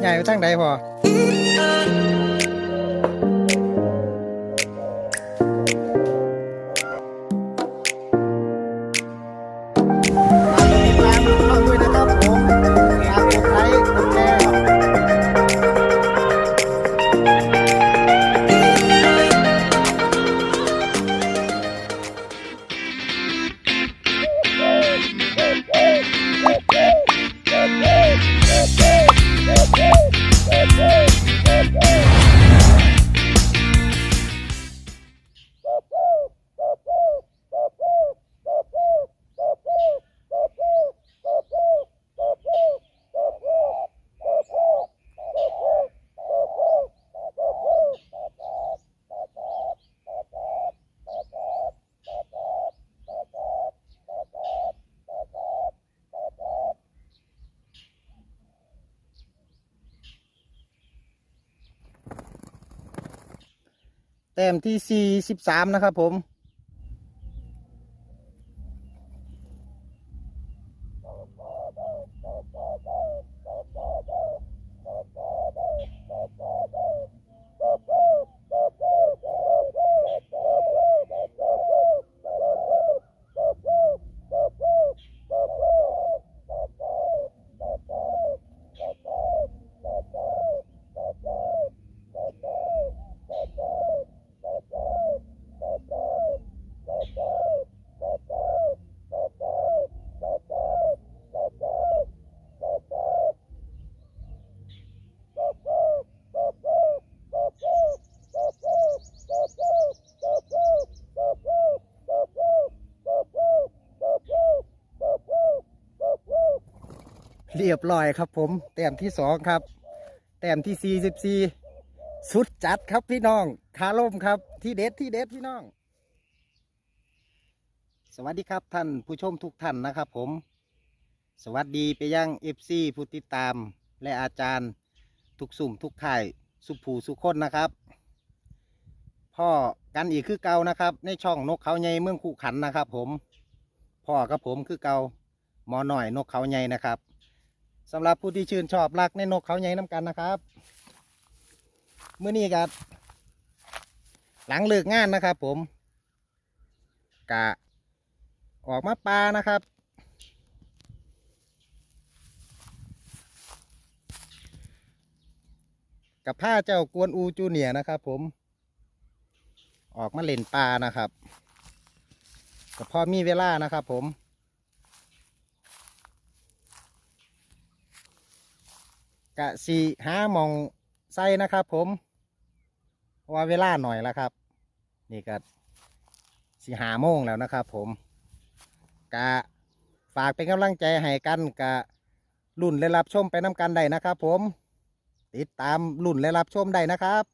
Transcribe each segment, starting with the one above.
ใหญ่ไปทางใดพอ มที่ 43 นะครับผม เรียบร้อยครับผมแต้มที่สองครับ แต้มที่44สุดจัดครับพี่น้องคาล่มครับที่เด็ดที่เด็ดพี่น้อง สวัสดีครับท่านผู้ชมทุกท่านนะครับผม สวัสดีไปยังเอฟซีผู้ติดตาม และอาจารย์ทุกสุ่มทุกข่ายสุภูสุคนนะครับ พ่อกันอีกคือเก่านะครับ ในช่องนกเขาใหญ่เมืองคู่ขันนะครับ ผมพ่อกับผมคือเก่าหมอหน่อยนกเขาใหญ่นะครับ สำหรับผู้ที่ชื่นชอบรักในนกเขาใหญ่น้ำกันนะครับเมื่อนี้ครับหลังเลิกงานนะครับ ผมกะออกมาปลานะครับ กับผ้าเจ้ากวนอูจูเนียนะครับ ผม ออกมาเล่นปลานะครับก็พอมีเวลานะครับ ผม กะสีหามองไส้นะครับ ผมเพราะว่าเวลาหน่อยแล้วครับ นี่ก็สีหาโมงแล้วนะครับ ผมกะฝากเป็นกำลังใจให้กันกะรุ่นและรับชมไปน้ำกันได้นะครับ ผม ติดตามรุ่นและรับชมได้นะครับ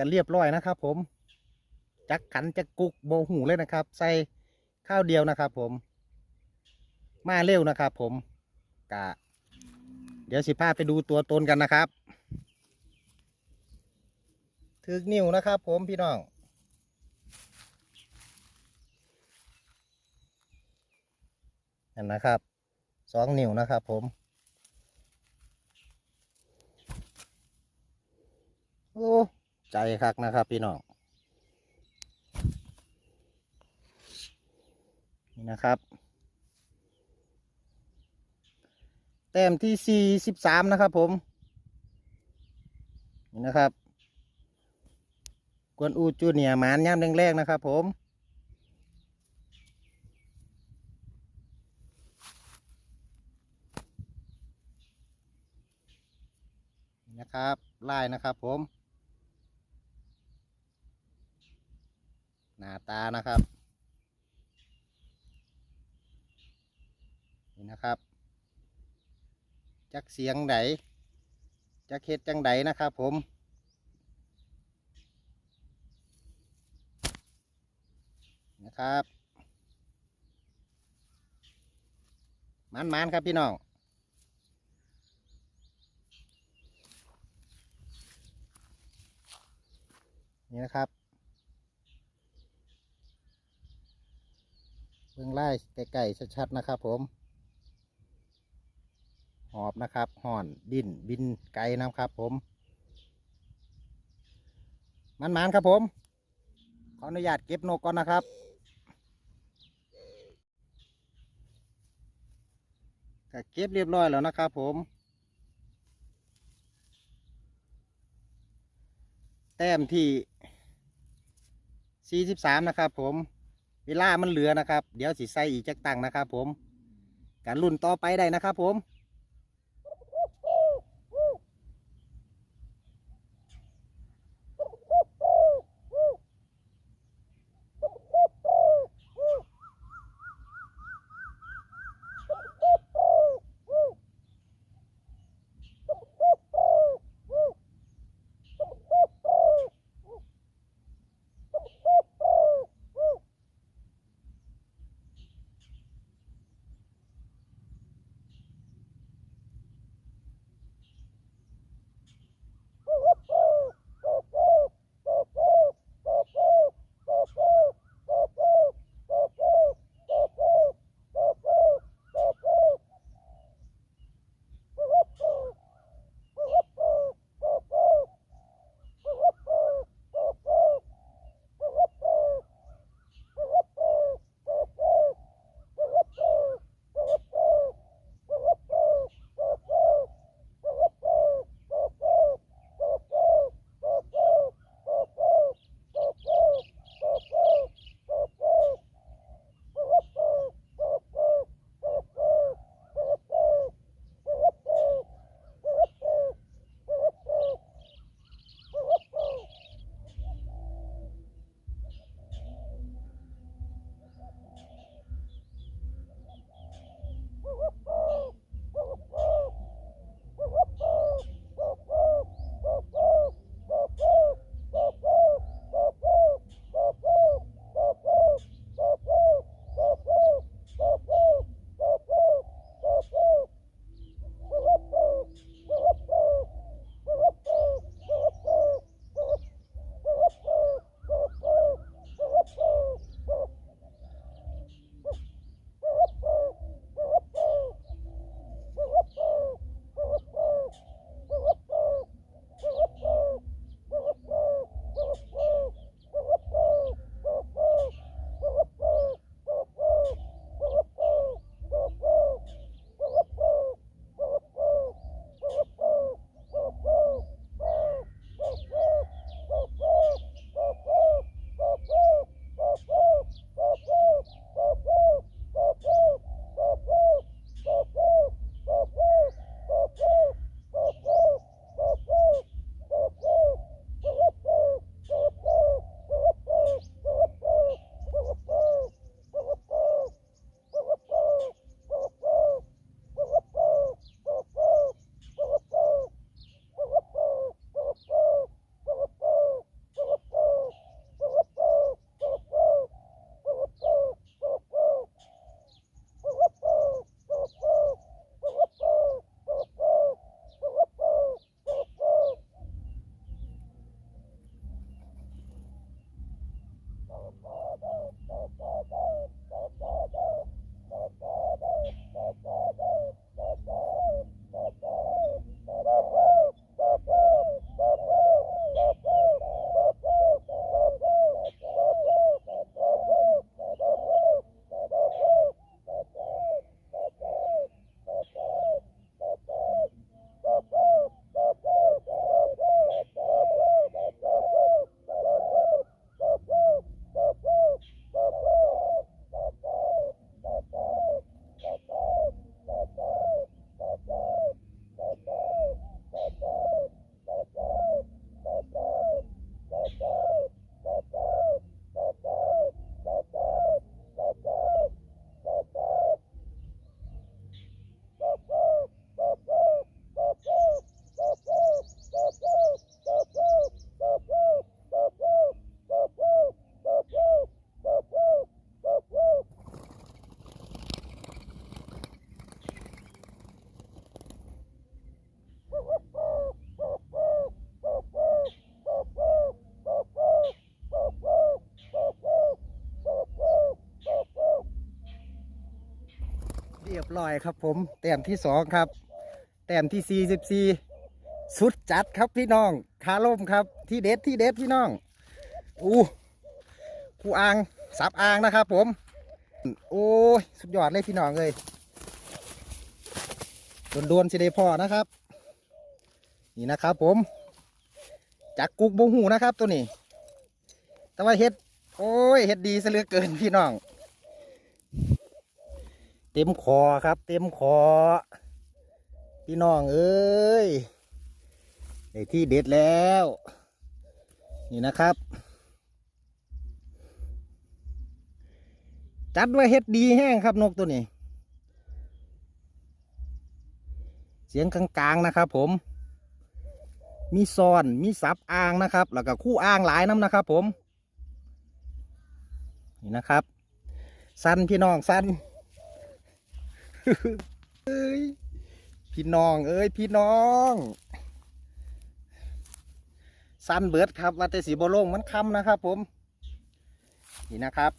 กันเรียบร้อยนะครับ ผม จักขันจักกุกโบหูเลยนะครับ ใส่ข้าวเดียวนะครับ ผม มาเร็วนะครับ ผมกะเดี๋ยวสิพาไปดูตัวตนกันนะครับถึกนิ้วนะครับ ผมพี่น้องนั่นนะครับสองนิ้วนะครับผมโอ้ ใจคักนะครับ พี่น้องนี่นะครับ แต้มที่สี่สิบสามนะครับผม นี่นะครับกวนอูจูเนียหมานย่ำแรกๆนะครับผมนี่นะครับไลายนะครับผม หน้าตานะครับ นี่นะครับ จักเสียงไดจักเฮ็ดจังไดนะครับผมนะครับมันมันๆครับพี่น้องนี่นะครับ เบื้องไล่ไก่ๆชัดๆนะครับ ผม หอบนะครับห่อนดินบินไกลนะครับ ผมมันมันๆครับผม ขออนุญาตเก็บนกก่อนนะครับก็เก็บเรียบร้อยแล้วนะครับผม แต้มที่ 43 นะครับผม เวลามันเหลือนะครับ เดี๋ยวสิใส่อีกจักตังนะครับ ผมการรุ่นต่อไปได้นะครับ ผม ร้อยครับผม แต้มที่สองครับ แต้มที่สี่สิบสี่สุดจัดครับพี่น้องขาล่มครับ ที่เด็ดที่เด็ดพี่น้อง อู้คูอ่างสับอ่างนะครับผม โอ้ย สุดยอดเลยพี่น้องเลยโดนๆสิได้พอนะครับ นี่นะครับผม จากกุกบงหูนะครับตัวนี้ แต่ว่าเฮ็ด โอ้ย เฮ็ดดีซะเหลือเกินพี่น้อง เต็มคอครับ เต็มคอ พี่น้องเอ้ยในที่เด็ดแล้ว นี่นะครับ จัดไว้เฮ็ดดีแห้งครับนกตัวนี้ เสียงกลางๆนะครับผม มีซอนมีซับอ่างนะครับ แล้วก็คู่อ่างหลายน้ำนะครับผม นี่นะครับ สั้นพี่น้องสั้น เอ้ยพี่น้อง เอ้ยพี่น้องสั้นเบิร์ดครับว่าแต่สีบโลงมันคำนะครับ ผม นี่นะครับ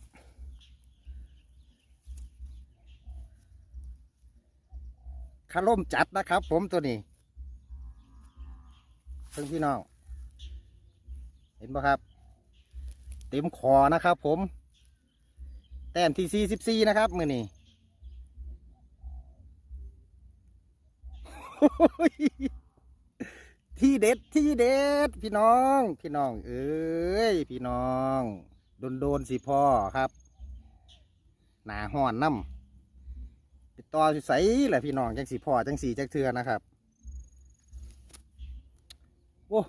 คาร่มจัดนะครับ ผมตัวนี้เพิ่งพี่น้อง เห็นปะครับ เต็มคอนะครับ ผม แต้มที่สี่สิบสี่นะครับ มือนี้ ที่เด็ดที่เด็ด พี่น้อง พี่น้อง เอ้ยพี่น้องโดนโดนๆสิพ่อครับ หนาห่อนน้ำติดต่อใสแหละพี่น้องจังสีพ่อจังสีจังเทือนะครับโอ้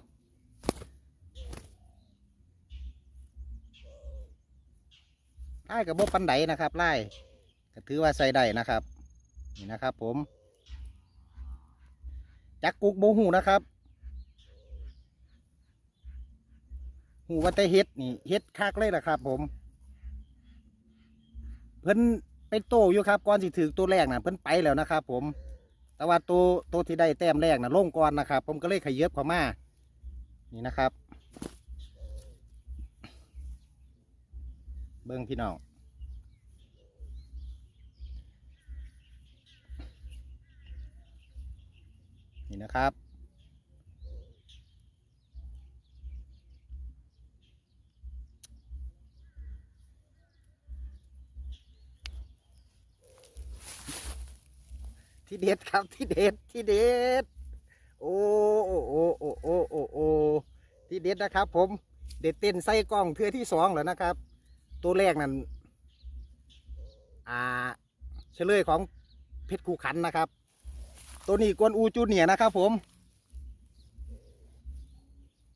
ไล่กับบปันไดนะครับไล่ก็ถือว่าใส่ได้นะครับ นี่นะครับผม จักกุกโบหูนะครับหูว่าแต่เฮ็ดนี่เฮ็ดคักเลยนะครับ ผม เพิ่นไปโตอยู่ครับก่อนสิถือตัวแรกนะเพิ่นไปแล้วนะครับ ผม แต่ว่าตัวตัวที่ได้แต้มแรกนะลงก่อนนะครับ ผมก็เลยขยับเข้ามานี่นะครับ เบิ้งพี่น้อง นี่นะครับ ที่เด็ดครับที่เด็ดที่เด็ดโอ้โอ้โอ้โอ้โอ้โอ้โอ้ที่เด็ดนะครับ ผมเด็ดเต้นใส่กล้องเทือที่สองแล้วนะครับ ตัวแรกนั้นอ่าเฉลยของเพชรคูขันนะครับ ตัวนี้กวนอูจูเนียนะครับ ผม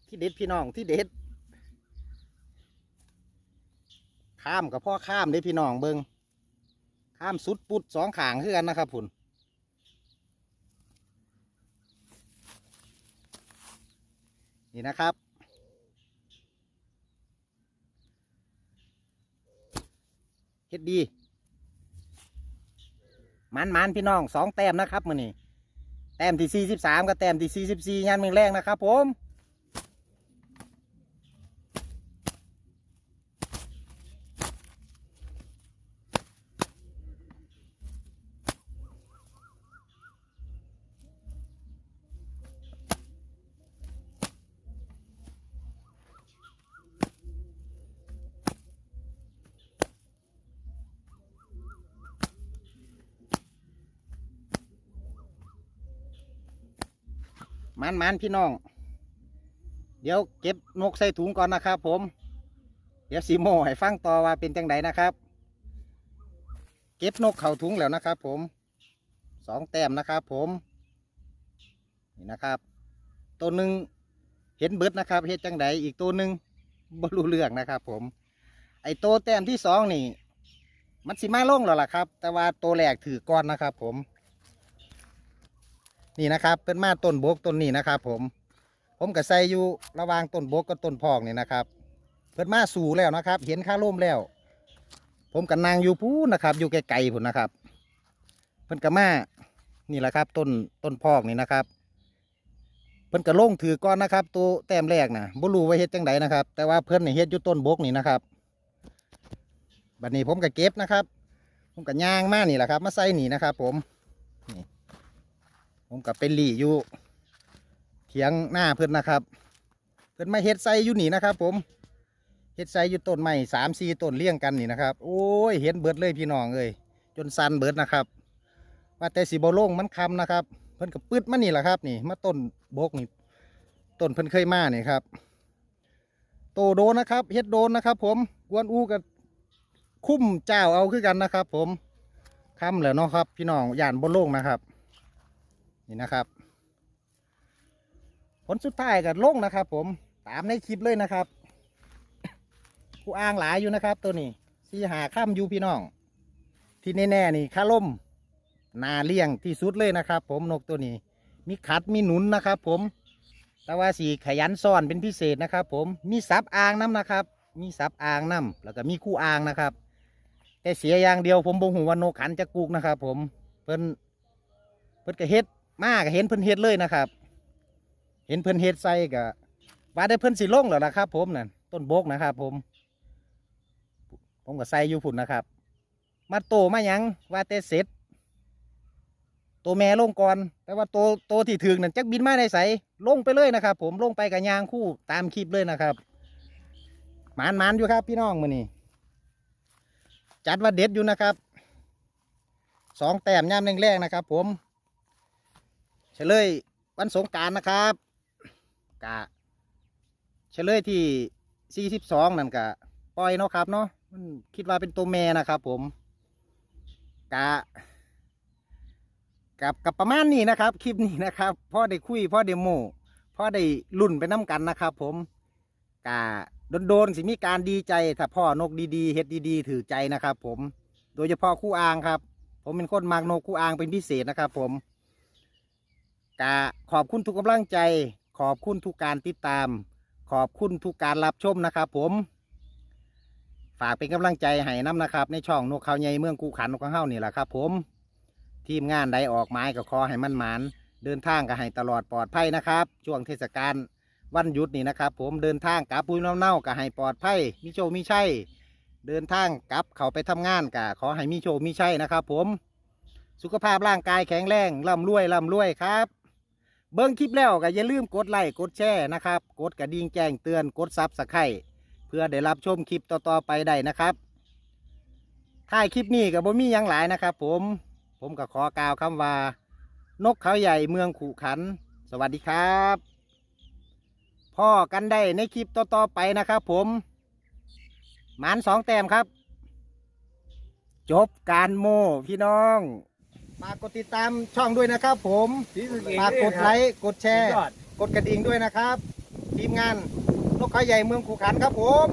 ที่เด็ดพี่น้องที่เด็ด ข้ามกับพ่อข้ามเด้พี่น้องเบิงข้ามสุดปุดสองขางคือกันนะครับผุนนี่นะครับเฮ็ดดีมันมันพี่น้องสองแต้มนะครับมือนี้ แต้มที่สี่สิบสามกับแต้มที่สี่สิบสี่งานมือแรกนะครับผม มันพี่น้อง เดี๋ยวเก็บนกใส่ถุงก่อนนะครับผม เดี๋ยวสีโมให้ฟังต่อว่าเป็นจังไดนะครับ เก็บนกเข่าถุงแล้วนะครับ ผมสองแต้มนะครับ ผมนี่นะครับ ตัวหนึ่งเห็นเบิดนะครับเห็ดจังไดอีกตัวหนึ่งบรูเรื่องนะครับ ผม ไอตัวแต้มที่สองนี่ มันสิมาลงแล้วล่ะครับ แต่ว่าตัวแรกถือก้อนนะครับ ผม นี่นะครับเป็นมาต้นบกต้นนี้นะครับ ผม ผมก็ใส่อยู่ระหว่างต้นบกกับต้นพอกนี่นะครับเพิ่นมาสู่แล้วนะครับ เห็นค่าร่มแล้ว ผมก็นั่งอยู่พูนนะครับ อยู่ไกลๆพุ่นะครับ เพิ่นก็มานี่แหละครับต้นต้นพอกนี่นะครับ เพิ่นก็ลงถือก้อนนะครับ ตัวแต้มแรกนะบ่รู้ว่าเฮ็ดจังไดนะครับ แต่ว่าเพิ่นนี่เฮ็ดอยู่ต้นบกนี่นะครับบัดนี้ผมก็เก็บนะครับ ผมกับย่างมานี่แหละครับ มาใส่นี่นะครับ ผมนี่ ผมกับเป็นหลี่อยู่เถียงหน้าเพื่อนนะครับ เพื่อนมาเฮ็ดใส่อยู่นี่นะครับ ผมเฮ็ดใส่อยู่ต้นไม้สามสี่ต้นเลี้ยงกันนี่นะครับ โอ้ยเห็นเบิดเลยพี่น้องเอ้ยจนสันเบิดนะครับ ว่าแต่สีบโล่งมันคำนะครับ เพิ่อนกับปืดมานี่แหละครับ นี่มาต้นบกนี่ต้นเพิ่อนเคยมานี่ครับ โตโดนนะครับเฮ็ดโดนนะครับ ผมกวนอูกับคุ้มเจ้าเอาคือกันนะครับ ผมคำแล้วเนาะครับ พี่น้องย่านบนโล่งนะครับ นี่นะครับ ผลสุดท้ายก็ลงนะครับ ผมตามในคลิปเลยนะครับกูอ้างหลายอยู่นะครับ ตัวนี้สีหาข้ามอยู่พี่น้อง ที่แน่ๆนี่ค่าล่มนาเลี้ยงที่สุดเลยนะครับ ผมนกตัวนี้ มีขัดมีหนุนนะครับ ผม แต่ว่าสีขยันซ่อนเป็นพิเศษนะครับ ผมมีซับอ่างน้ำนะครับ มีซับอ่างน้ำแล้วก็มีคู่อ่างนะครับ แต่เสียอย่างเดียวผมบ่งหูว่านกขันจะกุกนะครับ ผมเพิ่นเพิ่นก็เฮ็ด มากเห็นเพิ่นเฮ็ดเลยนะครับ เห็นเพิ่นเฮ็ดใส่ก็ว่าได้เพิ่นสิลงแล้วนะครับ ผมนั่นต้นโบกนะครับ ผม ผมก็ใส่อยู่พุ่นนะครับ มาโตมายังว่าแต่เสร็จตัวแม่ลงก่อน แต่ว่าตัวตัวที่ถึงนั่นจักบินมาได้ใสลงไปเลยนะครับ ผมลงไปกับยางคู่ตามคลิปเลยนะครับมานมานอยู่ครับ พี่น้องมือนี้จัดว่าเด็ดอยู่นะครับสองแต้มย่ำแรงๆนะครับ ผม เฉลยวันสงการนะครับกะเฉลยที่สี่สิบสองนั่นกะปล่อยเนาะครับเนาะมันคิดว่าเป็นตัวแม่นะครับ ผมกะกับกับประมาณนี้นะครับ คลิปนี้นะครับพ่อได้คุยพ่อได้โมพ่อได้ลุ่นไปน้กันนะครับ ผมกาโดนๆสิมีการดีใจถ้าพ่อนกดีๆเฮ็ดดีๆ ถือใจนะครับ ผม โดยเฉพาะคู่อ่างครับ ผมเป็นคนมักนกคู่อ่างเป็นพิเศษนะครับ ผม กาขอบคุณทุกกำลังใจ ขอบคุณทุกการติดตาม ขอบคุณทุกการรับชมนะครับผม ฝากเป็นกำลังใจให้น้ำนะครับ ในช่องนกเขาใหญ่เมืองกูขันนกเขาเฮ้านี่แหละครับผม ทีมงานใดออกไม้ก็ขอให้มันหมานเดินทางก็ให้ตลอดปลอดภัยนะครับ ช่วงเทศกาลวันหยุดนี่นะครับ ผมเดินทางกับปุยน้ำเน่าก็ให้ปลอดภัยมีโชคมีชัยเดินทางกลับเขาไปทำงานก็ขอให้มีโชคมีชัยนะครับ ผม สุขภาพร่างกายแข็งแรงร่ำรวยร่ำรวยครับ เบิ้งคลิปแล้วก็อย่าลืมกดไลค์กดแชร์นะครับ กดกระดิ่งแจ้งเตือนกดซับสไครต์เพื่อได้รับชมคลิปต่อๆไปได้นะครับท้ายคลิปนี้ก็บ่มีหยังหลายนะครับ ผมผมก็ขอกล่าวคำว่า นกเขาใหญ่เมืองขู่ขัน สวัสดีครับพ่อกันได้ในคลิปต่อๆไปนะครับ ผมหมานสองแต้มครับ จบการโมพี่น้อง ฝากกดติดตามช่องด้วยนะครับ ผมสีสะเกษฝากกดไลค์กดแชสุดร์ยอดกดกระดิ่งด้วยนะครับ ทีมงานนกเขาใหญ่เมืองขู่ขันครับผม